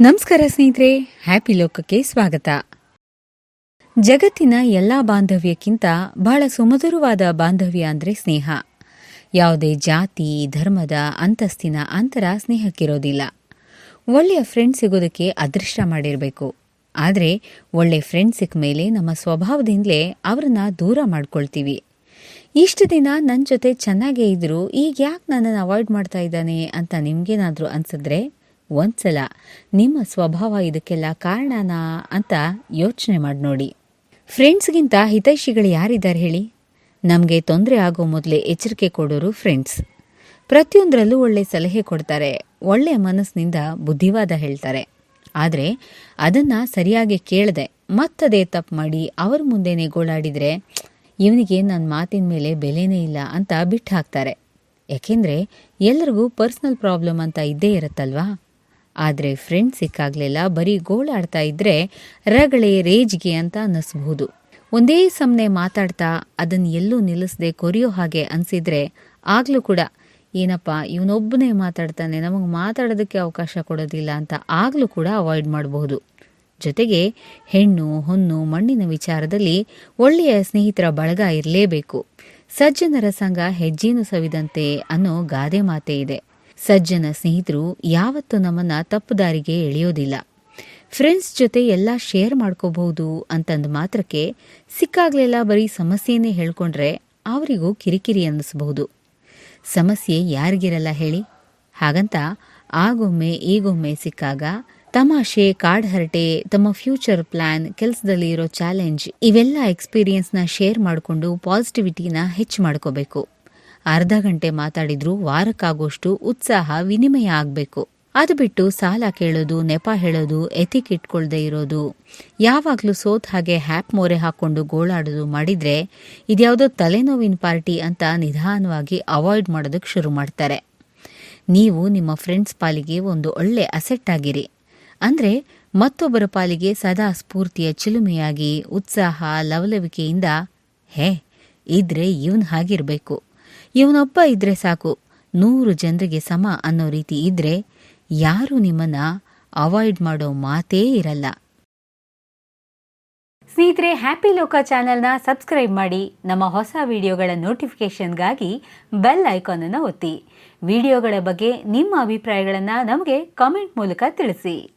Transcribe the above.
ನಮಸ್ಕಾರ ಸ್ನೇಹಿತರೆ ಹ್ಯಾಪಿ ಲೋಕಕ್ಕೆ ಸ್ವಾಗತ. ಜಗತ್ತಿನ ಎಲ್ಲ ಬಾಂಧವ್ಯಕ್ಕಿಂತ ಬಹಳ ಸುಮಧುರವಾದ ಬಾಂಧವ್ಯ ಅಂದರೆ ಸ್ನೇಹ. ಯಾವುದೇ ಜಾತಿ, ಧರ್ಮದ ಅಂತಸ್ತಿನ ಅಂತರ ಸ್ನೇಹಕ್ಕಿರೋದಿಲ್ಲ. ಒಳ್ಳೆಯ ಫ್ರೆಂಡ್ ಸಿಗೋದಕ್ಕೆ ಅದೃಷ್ಟ ಮಾಡಿರಬೇಕು. ಆದರೆ, ಒಳ್ಳೆ ಫ್ರೆಂಡ್ ಸಿಕ್ಕ ಮೇಲೆ ನಮ್ಮ ಸ್ವಭಾವದಿಂದಲೇ ಅವರನ್ನ ದೂರ ಮಾಡ್ಕೊಳ್ತೀವಿ. ಇಷ್ಟು ದಿನ ನನ್ನ ಜೊತೆ ಚೆನ್ನಾಗೇ ಇದ್ದರೂ ಈಗ ಯಾಕೆ ನನ್ನನ್ನು ಅವಾಯ್ಡ್ ಮಾಡ್ತಾ ಇದ್ದಾನೆ ಅಂತ ನಿಮಗೇನಾದರೂ ಅನ್ಸಿದ್ರೆ ಒಂದ್ಸಲ ನಿಮ್ಮ ಸ್ವಭಾವ ಇದಕ್ಕೆಲ್ಲ ಕಾರಣನಾ ಅಂತ ಯೋಚನೆ ಮಾಡಿ ನೋಡಿ. ಫ್ರೆಂಡ್ಸ್ಗಿಂತ ಹಿತೈಷಿಗಳು ಯಾರಿದ್ದಾರೆ ಹೇಳಿ? ನಮಗೆ ತೊಂದರೆ ಆಗೋ ಮೊದಲೇ ಎಚ್ಚರಿಕೆ ಕೊಡೋರು ಫ್ರೆಂಡ್ಸ್. ಪ್ರತಿಯೊಂದರಲ್ಲೂ ಒಳ್ಳೆ ಸಲಹೆ ಕೊಡ್ತಾರೆ, ಒಳ್ಳೆ ಮನಸ್ಸಿನಿಂದ ಬುದ್ಧಿವಾದ ಹೇಳ್ತಾರೆ. ಆದರೆ ಅದನ್ನು ಸರಿಯಾಗಿ ಕೇಳದೆ, ಮತ್ತದೇ ತಪ್ಪು ಮಾಡಿ ಅವ್ರ ಮುಂದೆ ಗೋಳಾಡಿದರೆ ಇವನಿಗೆ ನನ್ನ ಮಾತಿನ ಮೇಲೆ ಬೆಲೆನೇ ಇಲ್ಲ ಅಂತ ಬಿಟ್ಟು ಹಾಕ್ತಾರೆ. ಯಾಕೆಂದರೆ ಎಲ್ಲರಿಗೂ ಪರ್ಸ್ನಲ್ ಪ್ರಾಬ್ಲಮ್ ಅಂತ ಇದ್ದೇ ಇರುತ್ತಲ್ವಾ? ಆದರೆ ಫ್ರೆಂಡ್ ಸಿಕ್ಕಾಗಲಿಲ್ಲ, ಬರೀ ಗೋಳಾಡ್ತಾ ಇದ್ರೆ ರಗಳೆ ರೇಜ್ಗೆ ಅಂತ ಅನ್ನಿಸ್ಬಹುದು. ಒಂದೇ ಸಮನೆ ಮಾತಾಡ್ತಾ ಅದನ್ನ ಎಲ್ಲೂ ನಿಲ್ಲಿಸದೆ ಕೊರಿಯೋ ಹಾಗೆ ಅನ್ಸಿದ್ರೆ ಆಗಲೂ ಕೂಡ, ಏನಪ್ಪ ಇವನೊಬ್ಬನೇ ಮಾತಾಡ್ತಾನೆ, ನಮಗೆ ಮಾತಾಡೋದಕ್ಕೆ ಅವಕಾಶ ಕೊಡೋದಿಲ್ಲ ಅಂತ ಆಗಲೂ ಕೂಡ ಅವಾಯ್ಡ್ ಮಾಡಬಹುದು. ಜೊತೆಗೆ ಹೆಣ್ಣು, ಹೊನ್ನು, ಮಣ್ಣಿನ ವಿಚಾರದಲ್ಲಿ ಒಳ್ಳೆಯ ಸ್ನೇಹಿತರ ಬಳಗ ಇರಲೇಬೇಕು. ಸಜ್ಜನರ ಸಂಘ ಹೆಜ್ಜೇನು ಸವಿದಂತೆ ಅನ್ನೋ ಗಾದೆ ಮಾತೆ ಇದೆ. ಸಜ್ಜನ ಸ್ನೇಹಿತರು ಯಾವತ್ತೂ ನಮ್ಮನ್ನ ತಪ್ಪು ದಾರಿಗೆ ಎಳೆಯೋದಿಲ್ಲ. ಫ್ರೆಂಡ್ಸ್ ಜೊತೆ ಎಲ್ಲ ಶೇರ್ ಮಾಡ್ಕೋಬಹುದು ಅಂತಂದ ಮಾತ್ರಕ್ಕೆ ಸಿಕ್ಕಾಗ್ಲೆಲ್ಲ ಬರೀ ಸಮಸ್ಯೆನೇ ಹೇಳ್ಕೊಂಡ್ರೆ ಅವರಿಗೂ ಕಿರಿಕಿರಿ ಅನ್ನಿಸಬಹುದು. ಸಮಸ್ಯೆ ಯಾರಿಗಿರಲ್ಲ ಹೇಳಿ. ಹಾಗಂತ ಆಗೊಮ್ಮೆ ಈಗೊಮ್ಮೆ ಸಿಕ್ಕಾಗ ತಮಾಷೆ, ಕಾಡ್ ಹರಟೆ, ತಮ್ಮ ಫ್ಯೂಚರ್ ಪ್ಲಾನ್ ಕೆಲಸದಲ್ಲಿ ಇರೋ ಚಾಲೆಂಜ್ ಇವೆಲ್ಲ ಎಕ್ಸ್ಪೀರಿಯನ್ಸ್ನ ಶೇರ್ ಮಾಡಿಕೊಂಡು ಪಾಸಿಟಿವಿಟಿನ ಹೆಚ್ಚು ಮಾಡ್ಕೋಬೇಕು. ಅರ್ಧ ಗಂಟೆ ಮಾತಾಡಿದ್ರೂ ವಾರಕ್ಕಾಗೋಷ್ಟು ಉತ್ಸಾಹ ವಿನಿಮಯ ಆಗಬೇಕು. ಅದು ಬಿಟ್ಟು ಸಾಲ ಕೇಳೋದು, ನೆಪ ಹೇಳೋದು, ಎಥಿಕ್ ಇಟ್ಕೊಳ್ದೇ ಇರೋದು. ಯಾವಾಗಲೂ ಸೋತ್ ಹಾಗೆ ಹ್ಯಾಪ್ ಮೋರೆ ಹಾಕೊಂಡು ಗೋಳಾಡೋದು ಮಾಡಿದ್ರೆ ಇದ್ಯಾವುದೋ ತಲೆನೋವಿನ ಪಾರ್ಟಿ ಅಂತ ನಿಧಾನವಾಗಿ ಅವಾಯ್ಡ್ ಮಾಡೋದಕ್ಕೆ ಶುರು ಮಾಡ್ತಾರೆ. ನೀವು ನಿಮ್ಮ ಫ್ರೆಂಡ್ಸ್ ಪಾಲಿಗೆ ಒಂದು ಒಳ್ಳೆ ಅಸೆಟ್ ಆಗಿರಿ. ಅಂದ್ರೆ ಮತ್ತೊಬ್ಬರ ಪಾಲಿಗೆ ಸದಾ ಸ್ಫೂರ್ತಿಯ ಚಿಲುಮೆಯಾಗಿ, ಉತ್ಸಾಹ, ಲವಲವಿಕೆಯಿಂದ ಹೇ, ಇದ್ರೆ ಇವನ್ ಹಾಗಿರ್ಬೇಕು. ಇವನೊಬ್ಬ ಇದ್ರೆ ಸಾಕು. ನೂರು ಜನರಿಗೆ ಸಮ ಅನ್ನೋ ರೀತಿ ಇದ್ರೆ ಯಾರು ನಿಮ್ಮನ್ನ ಅವಾಯ್ಡ್ ಮಾಡೋ ಮಾತೇ ಇರಲ್ಲ. ಸ್ನೇಹಿತರೆ ಹ್ಯಾಪಿ ಲೋಕ ಚಾನೆಲ್ನ ಸಬ್ಸ್ಕ್ರೈಬ್ ಮಾಡಿ. ನಮ್ಮ ಹೊಸ ವಿಡಿಯೋಗಳ ನೋಟಿಫಿಕೇಷನ್ಗಾಗಿ ಬೆಲ್ ಐಕಾನ್ ಅನ್ನು ಒತ್ತಿ. ವಿಡಿಯೋಗಳ ಬಗ್ಗೆ ನಿಮ್ಮ ಅಭಿಪ್ರಾಯಗಳನ್ನು ನಮಗೆ ಕಾಮೆಂಟ್ ಮೂಲಕ ತಿಳಿಸಿ.